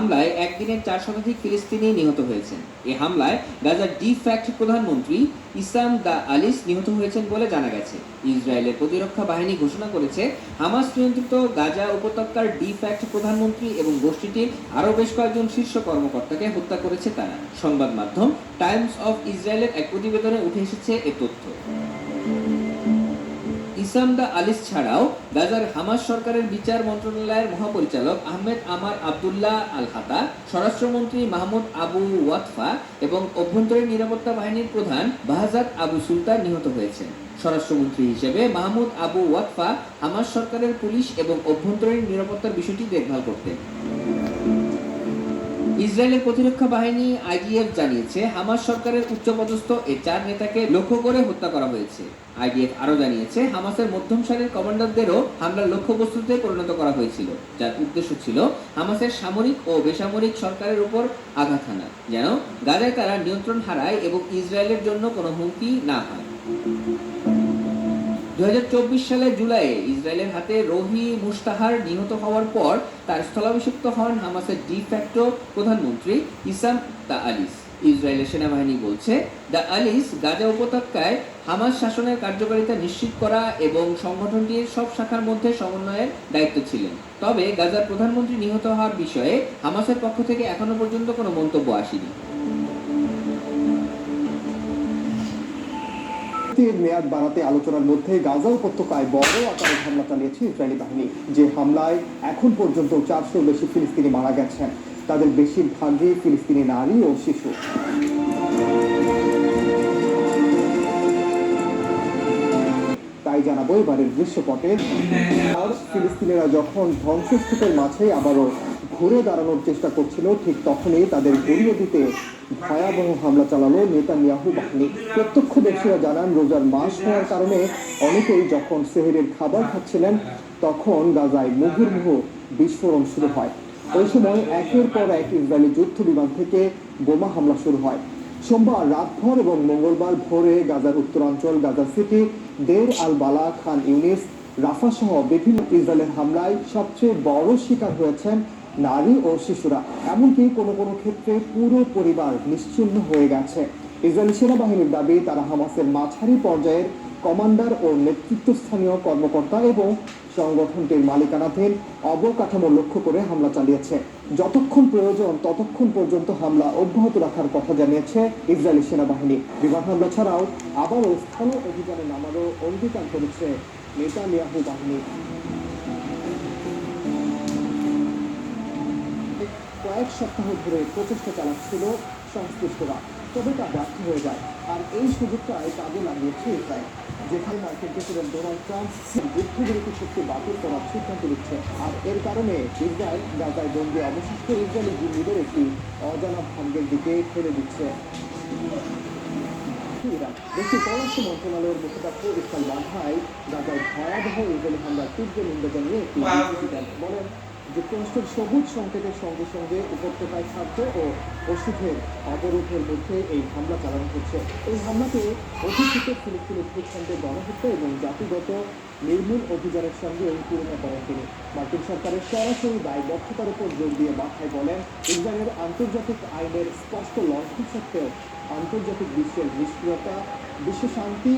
হামলায় একদিনে চার শতাধিক ফিলিস্তিনি নিহত হয়েছেন। এ হামলায় গাজার ডি ফ্যাক্ট প্রধানমন্ত্রী ইসাম দা আলিস নিহত হয়েছেন বলে জানা গেছে। ইসরায়েলের প্রতিরক্ষা বাহিনী ঘোষণা করেছে, হামাস নিয়ন্ত্রিত গাজা উপত্যকার ডি ফ্যাক্ট প্রধানমন্ত্রী এবং গোষ্ঠীটির আরও বেশ কয়েকজন শীর্ষ কর্মকর্তাকে হত্যা করেছে তারা। সংবাদ মাধ্যম টাইমস অফ ইসরায়েলের এক প্রতিবেদনে উঠে এসেছে এ তথ্য। ইসাম দা আলিস ছাড়াও গাজার হামাস সরকারের বিচার মন্ত্রণালয়ের মহাপরিচালক আহমেদ আমার আবদুল্লাহ আল হাতা স্বরাষ্ট্রমন্ত্রী মাহমুদ আবু ওয়াতফা এবং অভ্যন্তরীণ নিরাপত্তা বাহিনীর প্রধান বাহাজাত আবু সুলতান নিহত হয়েছেন। স্বরাষ্ট্রমন্ত্রী হিসেবে মাহমুদ আবু ওয়াতফা হামাস সরকারের পুলিশ এবং অভ্যন্তরীণ নিরাপত্তার বিষয়টি দেখভাল করতেন। ইসরায়েলের প্রতিরক্ষা বাহিনী আইডিএফ জানিয়েছে, হামাস সরকারের উচ্চপদস্থ এই চার নেতাকে লক্ষ্য করে হত্যা করা হয়েছে। আইডিএফ আরও জানিয়েছে, হামাসের মধ্যম সারির কমান্ডারদেরও হামলার লক্ষ্যবস্তুতে পরিণত করা হয়েছিল, যার উদ্দেশ্য ছিল হামাসের সামরিক ও বেসামরিক সরকারের উপর আঘাত হানা, যেন গাজায় তারা নিয়ন্ত্রণ হারায় এবং ইসরায়েলের জন্য কোনো হুমকি না হয়। দুই হাজার চব্বিশ সালের জুলাইয়ে ইসরায়েলের হাতে রোহি মুস্তাহার নিহত হওয়ার পর তার স্থলাভিষিক্ত হন হামাসের ডি ফ্যাক্টো প্রধানমন্ত্রী ইসাম দা আলিস। ইসরায়েলের সেনাবাহিনী বলছে দ্য আলিস গাজা উপত্যকায় হামাস শাসনের কার্যকারিতা নিশ্চিত করা এবং সংগঠনটির সব শাখার মধ্যে সমন্বয়ের দায়িত্ব ছিলেন। তবে গাজার প্রধানমন্ত্রী নিহত হওয়ার বিষয়ে হামাসের পক্ষ থেকে এখনও পর্যন্ত কোনো মন্তব্য আসেনি। চুক্তির মেয়াদ বাড়াতে আলোচনার মধ্যে গাজা উপত্যকায় বড় আকারে হামলা চালিয়েছে ইসরায়েলি বাহিনী। যে হামলায় এখন পর্যন্ত চারশোর বেশি ফিলিস্তিনি মারা গেছেন। তাদের বেশিরভাগই ফিলিস্তিনি নারী ও শিশু। তাই জানাব এবারের দৃশ্যপটে। ফিলিস্তিনিরা যখন ধ্বংসস্তূপের মাঝে আবারও ঘুরে দাঁড়ানোর চেষ্টা করছিল, ঠিক তখনই তাদের গড়িয়ে দিতে ভয়াবহ হামলা চালালো নেতানিয়াহু বাহিনী। প্রত্যক্ষদর্শীরা জানান, রোজার মাস হওয়ার কারণে অনেকেই যখন সেহেরের খাবার খাচ্ছিলেন, তখন গাজায় মুহুর্মুহু বিস্ফোরণ শুরু হয়। ওই সময় একের পর এক ইসরায়েলি যুদ্ধ বিমান থেকে বোমা হামলা শুরু হয়। সোমবার রাতভর এবং মঙ্গলবার ভোরে গাজার উত্তরাঞ্চল, গাজা সিটি, দের আল বালা খান ইউনিস, রাফা সহ বিভিন্ন ইসরায়েলের হামলায় সবচেয়ে বড় শিকার হয়েছেন নারী ও শিশুরা। এমনকি কোনো কোনো ক্ষেত্রে পুরো পরিবার নিশ্চিহ্ন হয়ে গেছে। ইসরায়েলি সেনাবাহিনীর দাবি, তারা হামাসের মাঝারি পর্যায়ের কমান্ডার ও নেতৃত্বস্থানীয় কর্মকর্তা এবং সংগঠনটির মালিকানাধীন অবকাঠামো লক্ষ্য করে হামলা চালিয়েছে। যতক্ষণ প্রয়োজন, ততক্ষণ পর্যন্ত হামলা অব্যাহত রাখার কথা জানিয়েছে ইসরায়েলি সেনাবাহিনী। বিমান হামলা ছাড়াও আবারও স্থানীয় অভিযানে নামারও অঙ্গীকার করেছে নেতানিয়াহু বাহিনী। কয়েক সপ্তাহ ধরে প্রচেষ্টা চালাচ্ছিল সংশ্লিষ্টরা। তবে তা ব্যর্থ হয়ে যায়। আর এই সুযোগটাই কাজে লাগিয়েছে ইসরায়েল যেখানে মার্কিন প্রেসিডেন্ট ডোনাল্ড ট্রাম্প যুদ্ধবিরতি চুক্তি বাতিল করার সিদ্ধান্ত নিচ্ছে। আর এর কারণে ইসরায়েল গাজায় বন্দী অবশিষ্ট ইসরায়েলি জিম্মিদের একটি অজানা ভাগ্যের দিকে ঠেলে দিচ্ছে। ইরান। দেশটির পররাষ্ট্র মন্ত্রণালয়ের মুখপাত্র ইসমাইল বাঘাই গাজায় ভয়াবহ ইসরায়েলি হামলার তীব্র নিন্দা জানিয়ে একটি দেন। বলেন যুক্তরাষ্ট্রের সবুজ সংকেতের সঙ্গে সঙ্গে উপত্যকায় খাদ্য ও ওষুধের অবরোধের মধ্যে এই হামলা চালানো হচ্ছে। এই হামলাকে অধিকৃত ফিলিস্তিনি ভূখণ্ডে গণহত্যা এবং জাতিগত নির্মূল অভিযানের সঙ্গে তুলনা করেন তিনি। মার্কিন সরকারের সরাসরি দায়বদ্ধতার উপর জোর দিয়ে মাথায় বলেন, ইসরায়েলের আন্তর্জাতিক আইনের স্পষ্ট লঙ্ঘন সত্ত্বেও আন্তর্জাতিক বিশ্বের নিষ্ক্রিয়তা, বিশ্ব শান্তি